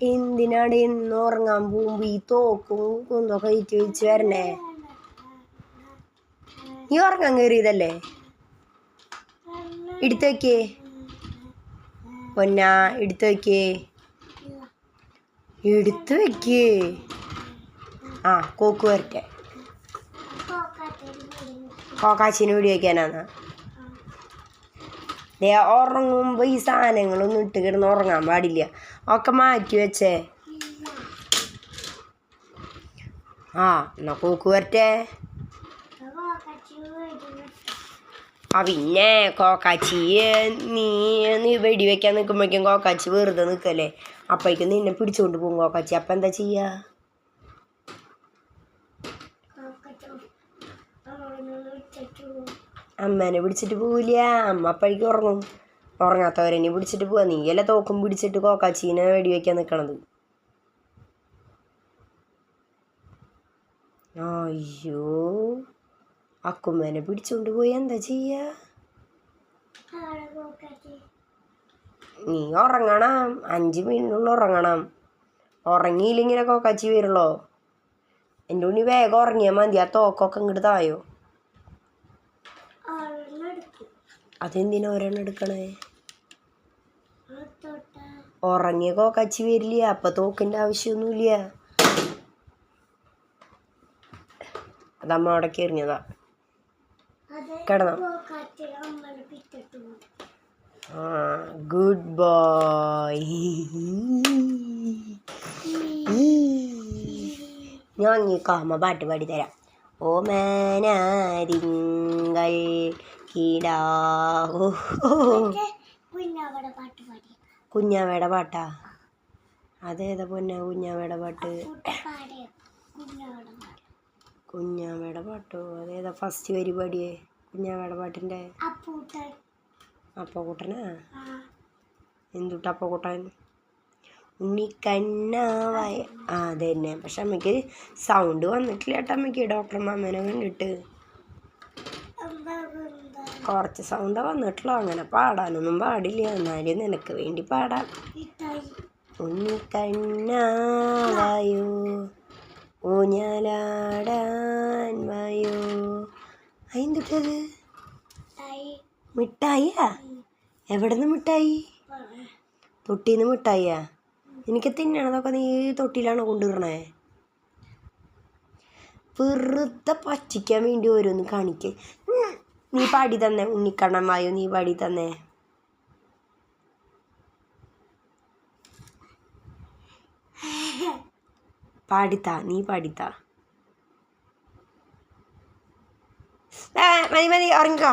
എന്തിനാണ് ഇന്ന് ഉറങ്ങാൻ പോകുമ്പോ ഈ തോക്കും കുന്തൊക്കെ ഈറ്റ് വെച്ച് വരണേ? നീ ഉറങ്ങാൻ കയറിയതല്ലേ എടുത്തു വയ്ക്കേ പൊന്നാ എടുത്തു വെക്കേ എടുത്തു വയ്ക്കേ ആ കോക്ക് വരട്ടെ. കോക്കാച്ചിന് വീടി വയ്ക്കാനാണ് ദേ ഉറങ്ങുമ്പോൾ ഈ സാധനങ്ങളൊന്നും ഇട്ട് കിടന്ന് ഉറങ്ങാൻ പാടില്ല. ഒക്കെ മാറ്റി വെച്ചേ. ആ എന്നാ കൂക്ക് വരട്ടെ. ആ പിന്നെ കോക്കാച്ചി നീ നീ വെടി വെക്കാൻ നിൽക്കുമ്പോഴേക്കും കോക്കാച്ചി വെറുതെ നിൽക്കല്ലേ അപ്പോഴേക്കും നിന്നെ പിടിച്ചുകൊണ്ട് പോകും കോക്കാച്ചി. അപ്പം എന്താ ചെയ്യുക അമ്മേനെ പിടിച്ചിട്ട് പോവില്ല. അമ്മ അപ്പോഴേക്കും ഉറങ്ങും ഉറങ്ങാത്തവരെന്നെ പിടിച്ചിട്ട് പോവാ. നീയല്ല തോക്കും പിടിച്ചിട്ട് കോക്കാച്ചീനെ വെടി വെക്കാൻ നിൽക്കണത് അയ്യോ. അക്കുമ്മേനെ പിടിച്ചോണ്ട് പോയി എന്താ ചെയ്യാ? നീ ഉറങ്ങണം. അഞ്ച് മിനിറ്റിനുള്ളിൽ ഉറങ്ങണം. ഉറങ്ങിയില്ലെങ്കിലൊക്കെ കച്ചി വരുള്ളോ. എന്റെ ഉണ്ണി വേഗം ഉറങ്ങിയാൽ മതി. ആ തോക്കൊക്കെ ഇങ്ങോട്ട് തായോ? അതെന്തിനാ ഒരെണ്ണം എടുക്കണേ? ഉറങ്ങിയ കോക്കാച്ചി വരില്ല അപ്പൊ തോക്കിന്റെ ആവശ്യമൊന്നുമില്ല അതമ്മ അവിടെ എറിഞ്ഞതാ. കിടന്നോ. ആ ഗുഡ് ബോയ് ഞാൻ ഈ കാമ പാട്ട് പാടി തരാം. ഓ മേനാരിങ്കൾ കിടാവോ കുഞ്ഞാവയുടെ പാട്ടാ അതേതാ പൊന്ന കുഞ്ഞാവയുടെ പാട്ട്? കുഞ്ഞാവയുടെ പാട്ടോ. അതേതാ ഫസ്റ്റ് പരിപാടിയെ പാടിയേ? കുഞ്ഞാവയുടെ പാട്ടിന്റെ? അപ്പക്കൂട്ടനാ എന്തുട്ടാ അപ്പക്കൂട്ടൻ ഉണ്ണിക്കണ്ണാവായ. ആ അതന്നെ. പക്ഷെ അമ്മയ്ക്ക് സൗണ്ട് വന്നിട്ടില്ല കേട്ടോ അമ്മയ്ക്ക്. ഡോക്ടർ മാമനെ കണ്ടിട്ട്. കുറച്ച് സൗണ്ട് വന്നിട്ടുള്ളൂ. അങ്ങനെ പാടാനൊന്നും പാടില്ല. എന്നാലും നിനക്ക് വേണ്ടി പാടാം. ഉണ്ണിക്കണ്ണാവായോ ഊഞ്ഞാലാടാൻ വായോ. അതെന്തിട്ടത് മിഠായിയാ? എവിടെ നിന്ന് മിഠായി? പൊട്ടിന്ന് മിഠായിയാ? എനിക്ക് തിന്നണതൊക്കെ നീ തൊട്ടിയിലാണോ കൊണ്ടുവരണേ? വെറുതെ പറ്റിക്കാൻ വേണ്ടി ഓരോന്ന് കാണിക്കേ. നീ പാടി തന്നെ ഉണ്ണിക്കണ്ണമായോ നീ പാടി തന്നെ. പാടിത്താ നീ പാടിത്താ മതി മതി ഉറങ്ങിക്കോ.